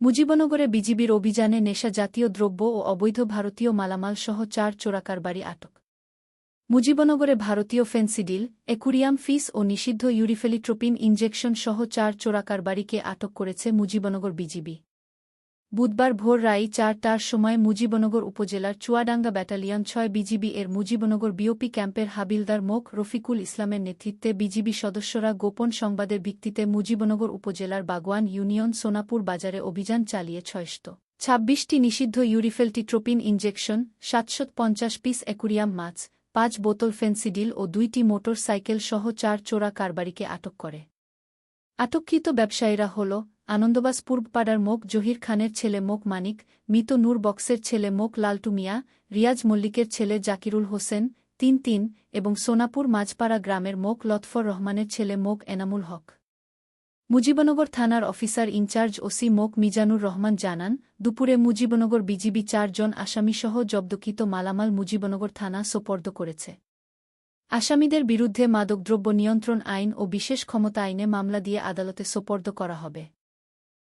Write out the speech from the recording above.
মুজিবনগরে বিজিবির অভিযানে নেশা জাতীয় দ্রব্য ও অবৈধ ভারতীয় মালামাল সহ চার চোরাকারবারি আটক। মুজিবনগরে ভারতীয় ফেন্সিডিল, একুরিয়াম ফিস ও নিষিদ্ধ ইউরিফেলিট্রোপিন ইঞ্জেকশন সহ চার চোরাকারবারিকে আটক করেছে মুজিবনগর বিজিবি। বুধবার ভোর রাই চারটার সময় মুজিবনগর উপজেলার চুয়াডাঙ্গা ব্যাটালিয়ন ছয় বিজিবি এর মুজিবনগর বিওপি ক্যাম্পের হাবিলদার মোক রফিকুল ইসলামের নেতৃত্বে বিজিবি সদস্যরা গোপন সংবাদের ভিত্তিতে মুজিবনগর উপজেলার বাগওয়ান ইউনিয়ন সোনাপুর বাজারে অভিযান চালিয়ে ছয়শত ছাব্বিশটি নিষিদ্ধ ইউরিফেলটিট্রোপিন ইঞ্জেকশন সাতশত পঞ্চাশ পিস অ্যাকুরিয়াম মাছ, পাঁচ বোতল ফেন্সিডিল ও দুইটি মোটর সাইকেল সহ চার চোরা কারবারিকে আটক করে। আটককৃত ব্যবসায়ীরা হল আনন্দবাস পূর্বপাড়ার মোক জহির খানের ছেলে মোক মানিক, মিত নূর বক্সের ছেলে মোক লালটু মিয়া, রিয়াজ মল্লিকের ছেলে জাকিরুল হোসেন, তিন তিন এবং সোনাপুর মাঝপাড়া গ্রামের মোক লতফর রহমানের ছেলে মোক এনামুল হক। মুজিবনগর থানার অফিসার ইনচার্জ ওসি মোক মিজানুর রহমান জানান, দুপুরে মুজিবনগর বিজিবি চারজন আসামিসহ জব্দকৃত মালামাল মুজিবনগর থানা সোপর্দ করেছে। আসামিদের বিরুদ্ধে মাদকদ্রব্য নিয়ন্ত্রণ আইন ও বিশেষ ক্ষমতা আইনে মামলা দিয়ে আদালতে সোপর্দ করা হবে।